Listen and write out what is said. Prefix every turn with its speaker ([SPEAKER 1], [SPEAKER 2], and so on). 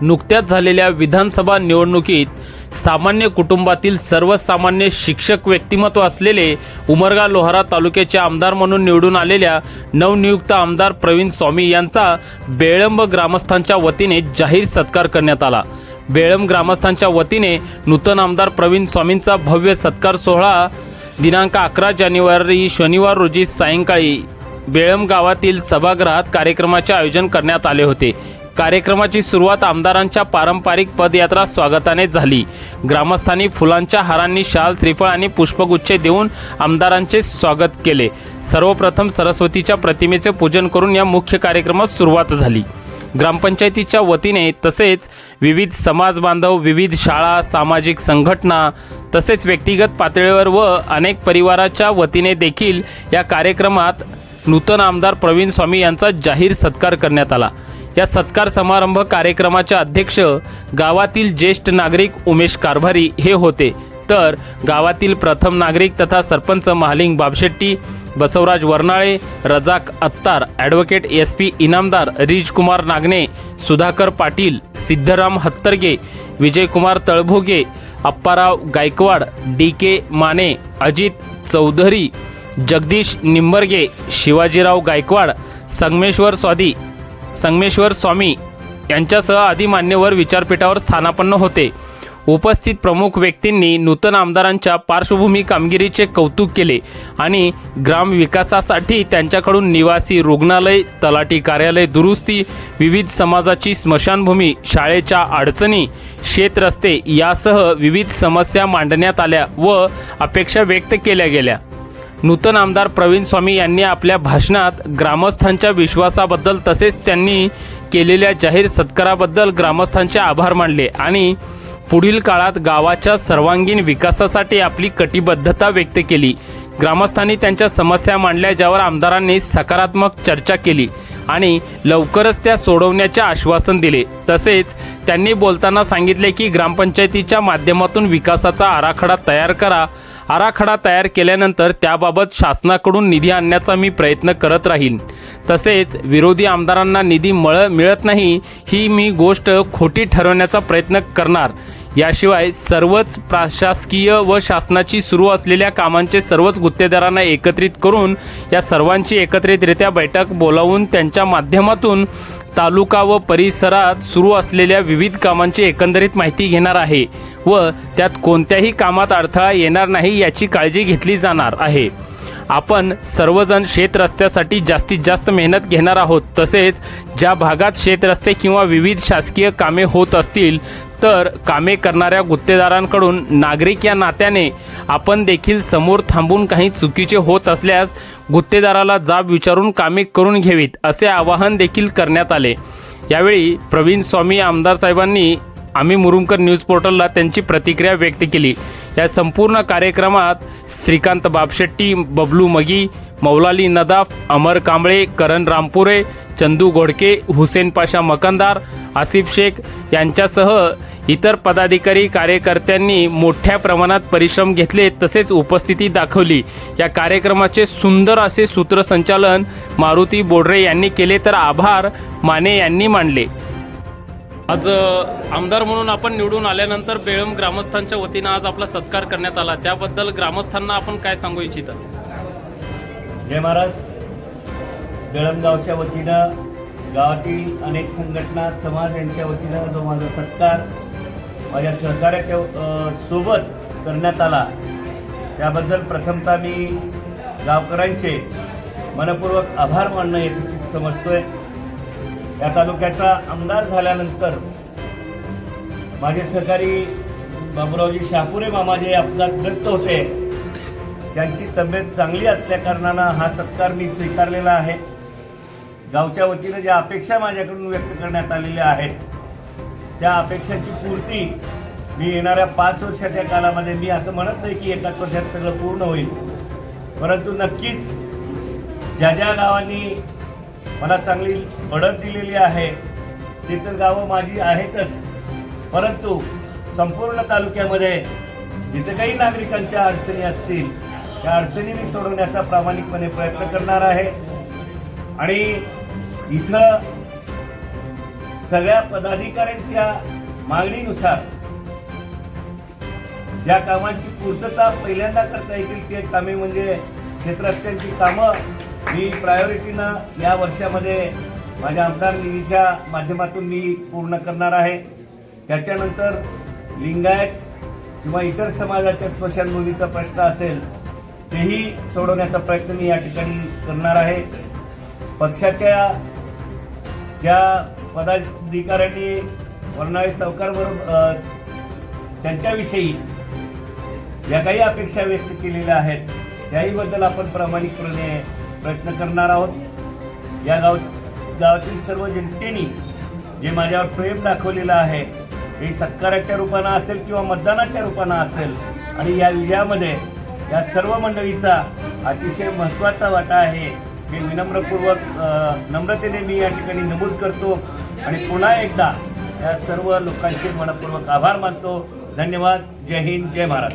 [SPEAKER 1] नुकत्याच झालेल्या विधानसभा निवडणुकीत सामान्य कुटुंबातील सर्वसामान्य शिक्षक व्यक्तिमत्व असलेले उमरगा लोहारा तालुक्याचे आमदार म्हणून निवडून आलेल्या नवनियुक्त आमदार प्रवीण स्वामी यांचा बेळंब ग्रामस्थांच्या वतीने जाहीर सत्कार करण्यात आला. बेळंब ग्रामस्थांच्या वतीने नूतन आमदार प्रवीण स्वामींचा भव्य सत्कार सोहळा दिनांक अकरा जानेवारी शनिवार रोजी सायंकाळी बेळम गावातील सभागृहात कार्यक्रमाचे आयोजन करण्यात आले होते. कार्यक्रमाची सुरुवात आमदारांच्या पारंपरिक पदयात्रा स्वागताने झाली. ग्रामस्थांनी फुलांच्या हारांनी शाल श्रीफळ आणि पुष्पगुच्छ देऊन आमदारांचे स्वागत केले. सर्वप्रथम सरस्वतीच्या प्रतिमेचे पूजन करून या मुख्य कार्यक्रमास सुरुवात झाली. ग्रामपंचायतीच्या वतीने तसेच विविध समाज बांधव विविध शाळा सामाजिक संघटना तसेच व्यक्तिगत पातळीवर व अनेक परिवाराच्या वतीने देखील या कार्यक्रमात नूतन आमदार प्रवीण स्वामी यांचा जाहीर सत्कार करण्यात आला. या सत्कार समारंभ कार्यक्रमाचे अध्यक्ष गावातील ज्येष्ठ नागरिक उमेश कारभारी हे होते. तर गावातील प्रथम नागरिक तथा sarpanch Mahaling Babshetti Basavraj Varnale Razak Attar advocate S P Inamdar Rijkumar Nagane Sudhakar Patil Siddharam Hattarge Vijaykumar Talbhoge Apparao Gaikwad D K Mane Ajit Chaudhari Jagdish Nimbarge Shivajirao Gaikwad Sangmeshwar Swadi Sangmeshwar Swami यांच्यासह आदी मान्यवर विचारपीठावर स्थानापन्न होते. उपस्थित प्रमुख व्यक्तींनी नूतन आमदारांच्या पार्श्वभूमी कामगिरीचे कौतुक केले आणि ग्रामविकासासाठी त्यांच्याकडून निवासी रुग्णालय तलाठी कार्यालय दुरुस्ती विविध समाजाची स्मशानभूमी शाळेच्या अडचणी शेतरस्ते यासह विविध समस्या मांडण्यात आल्या व अपेक्षा व्यक्त केल्या गेल्या. नूतन आमदार प्रवीण स्वामी यांनी आपल्या भाषणात ग्रामस्थांच्या विश्वासाबद्दल तसेच त्यांनी केलेल्या जाहीर सत्काराबद्दल ग्रामस्थांचे आभार मानले आणि पुढील काळात गावाच्या सर्वांगीण विकासासाठी आपली कटिबद्धता व्यक्त केली. ग्रामस्थांनी त्यांच्या समस्या मांडल्या ज्यावर आमदारांनी सकारात्मक चर्चा केली आणि लवकरच त्या सोडवण्याचे आश्वासन दिले. तसेच त्यांनी बोलताना सांगितले की ग्रामपंचायतीच्या माध्यमातून विकासाचा आराखडा तयार करा आराखडा तयार केल्यानंतर त्याबाबत शासनाकडून निधी आणण्याचा मी प्रयत्न करत राहीन. तसेच विरोधी आमदारांना निधी मळ मिळत नाही ही मी गोष्ट खोटी ठरवण्याचा प्रयत्न करणार. याशिवाय सर्वच प्रशासकीय व शासनाची सुरू असलेल्या कामांचे सर्वच गुत्तेदारांना एकत्रित करून या सर्वांची एकत्रितरित्या बैठक बोलावून त्यांच्या माध्यमातून तालुका व परिसरात सुरू असलेल्या विविध कामांची एकंदरीत माहिती घेणार आहे व त्यात कोणत्याही कामात अडथळा येणार नाही याची काळजी घेतली जाणार आहे. आपण सर्वजण शेत रस्त्यासाठी जास्तीत जास्त मेहनत घेणार आहोत. तसेच ज्या भागात शेत रस्ते किंवा विविध शासकीय कामे होत असतील तर कामे करणाऱ्या गुत्तेदारांकडून नागरिक या नात्याने आपण देखील समोर थांबून काही चुकीचे होत असल्यास गुत्तेदाराला जाब विचारून कामे करून घ्यावीत असे आवाहन देखील करण्यात आले. यावेळी प्रवीण स्वामी आमदार साहेबांनी आम्ही मुरुमकर न्यूज पोर्टलला त्यांची प्रतिक्रिया व्यक्त केली. या संपूर्ण कार्यक्रमात श्रीकांत बापशेट्टी बबलू मगी मौलाली नदाफ अमर कांबळे करण रामपुरे चंदू घोडके हुसेन पाशा मकंदार आसिफ शेख यांच्यासह इतर पदाधिकारी कार्यकर्त्यांनी मोठ्या प्रमाणात परिश्रम घेतले तसेच उपस्थिती दाखवली. या कार्यक्रमाचे सुंदर असे सूत्रसंचालन मारुती बोडरे यांनी केले तर आभार माने यांनी मानले. आज आमदार म्हणून आपण निवडून आल्यानंतर बेळम ग्रामस्थांच्या वतीनं आज आपला सत्कार करण्यात आला. त्याबद्दल ग्रामस्थांना आपण काय सांगू इच्छिता?
[SPEAKER 2] जय महाराज. बेळमगावच्या वतीनं गावातील अनेक संघटना समाज यांच्या वतीनं जो माझा सत्कार माझ्या सहकार्याच्या सोबत करण्यात आला. त्याबद्दल प्रथमतः मी गावकऱ्यांचे मनपूर्वक आभार मानणं यथोचित समजतोय. या तालुक्याचा आमदार झाल्यानंतर माझे सहकारी बाबुरावजी शाहपुरे मामा जे अपघातग्रस्त होते. त्यांची तब्येत चांगली असल्याकारणानं हा सत्कार मी स्वीकारलेला आहे. गावच्या वतीनं ज्या अपेक्षा माझ्याकडून व्यक्त करण्यात आलेल्या आहेत त्या अपेक्षांची पूर्ती मी येणाऱ्या पाच वर्षाच्या कालामध्ये मी असं म्हणत नाही की एकाच वर्षात सगळं पूर्ण होईल. परंतु नक्कीच ज्या ज्या गावांनी मला चांगली बढत दिलेली आहे. ती तर गावं माझी आहेतच. परंतु संपूर्ण तालुक्यामध्ये जिथे काही नागरिकांच्या अडचणी असतील त्या अडचणी मी सोडवण्याचा प्रामाणिकपणे प्रयत्न करणार आहे. आणि इथं सगळ्या पदाधिकाऱ्यांच्या मागणीनुसार ज्या कामांची पूर्तता पहिल्यांदा करता येतील ते कामे म्हणजे क्षेत्रस्त्यांची कामं मी प्रायोरिटीनं या वर्षामध्ये माझ्या आमदार निधीच्या माध्यमातून मी पूर्ण करणार आहे. त्याच्यानंतर लिंगायत किंवा इतर समाजाच्या स्मशानभूमीचा प्रश्न असेल तेही सोडवण्याचा प्रयत्न मी या ठिकाणी करणार आहे. पक्षाच्या ज्या पदाधिकाऱ्यांनी फडणवीस सावकारबरोबर त्यांच्याविषयी ज्या काही अपेक्षा व्यक्त केलेल्या आहेत त्याहीबद्दल आपण प्रामाणिकपणे प्रयत्न करणार आहोत. या गाव गावातील सर्व जनतेने जे माझ्यावर प्रेम दाखवलेलं आहे हे सत्काराच्या रूपानं असेल किंवा मतदानाच्या रूपानं असेल आणि या विजयामध्ये या सर्व मंडळीचा अतिशय महत्त्वाचा वाटा आहे. हे विनम्रपूर्वक नम्रतेने मी या ठिकाणी नमूद करतो आणि पुन्हा एकदा या सर्व लोकांचे मनपूर्वक आभार मानतो. धन्यवाद. जय हिंद. जय महाराष्ट्र.